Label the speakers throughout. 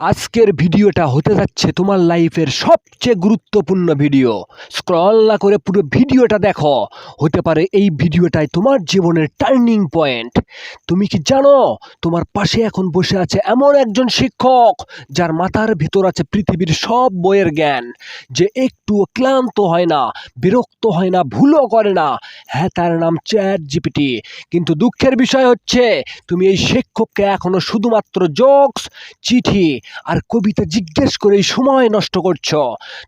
Speaker 1: আজকের ভিডিওটা হতে যাচ্ছে তোমার লাইফের সবচেয়ে গুরুত্বপূর্ণ ভিডিও। স্ক্রল না করে পুরো ভিডিওটা দেখো। হতে পারে এই ভিডিওটাই তোমার জীবনের টার্নিং পয়েন্ট। তুমি কি জানো, তোমার পাশে এখন বসে আছে এমন একজন শিক্ষক, যার মাথার ভিতর আছে পৃথিবীর সব বইয়ের জ্ঞান, যে একটুও ক্লান্ত হয় না, বিরক্ত হয় না, ভুলও করে না। হ্যাঁ তার নাম চ্যাট জিপিটি কিন্তু দুঃখের বিষয় হচ্ছে, তুমি এই শিক্ষককে এখনও শুধুমাত্র জোকস, চিঠি আর কবিতা জিজ্ঞেস করেই সময় নষ্ট করছ।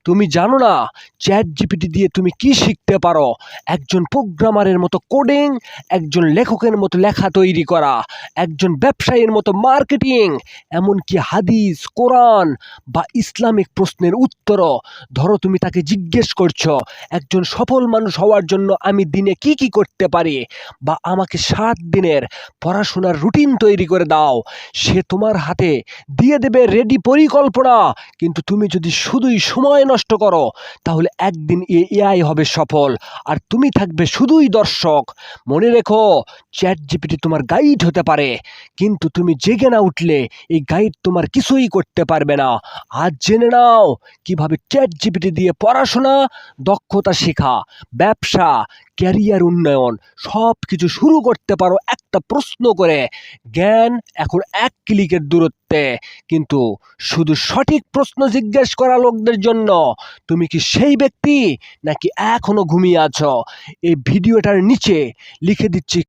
Speaker 1: তুমি জানো না চ্যাট জিপিটি দিয়ে তুমি কি শিখতে পারো? একজন প্রোগ্রামারের মতো কোডিং একজন লেখকের মতো লেখা তৈরি করা, একজন ব্যবসায়ীর মতো মার্কেটিং এমনকি হাদিস, কোরআন বা ইসলামিক প্রশ্নের উত্তরও। ধরো তুমি তাকে জিজ্ঞেস করছ, একজন সফল মানুষ হওয়ার জন্য আমি দিনে কি কি করতে পারি? বা আমাকে সাত দিনের পড়াশোনার রুটিন তৈরি করে দাও। সে তোমার হাতে দিয়ে দেবে রেডি পরিকল্পনা। কিন্তু তুমি যদি শুধুই সময় নষ্ট করো, তাহলে একদিন এ এআই হবে সফল। আর তুমি থাকবে শুধুই দর্শক। মনে রেখো চ্যাট জিপিটি তোমার গাইড হতে পারে। কিন্তু তুমি জেগে না উঠলে, এই গাইড তোমার কিছুই করতে পারবে না। আজ জেনে নাও, কীভাবে চ্যাট জিপিটি দিয়ে পড়াশোনা, দক্ষতা শেখা, ব্যবসা ক্যারিয়ার উন্নয়ন সব কিছু শুরু করতে পারো একটা প্রশ্ন করে। জ্ঞান এখন এক ক্লিকের দূরত্বে, কিন্তু শুধু সঠিক প্রশ্ন জিজ্ঞেস করা লোকদের জন্য। তুমি কি সেই ব্যক্তি নাকি এখনও ঘুমিয়ে আছো? এই ভিডিওটার নিচে লিখে দিচ্ছি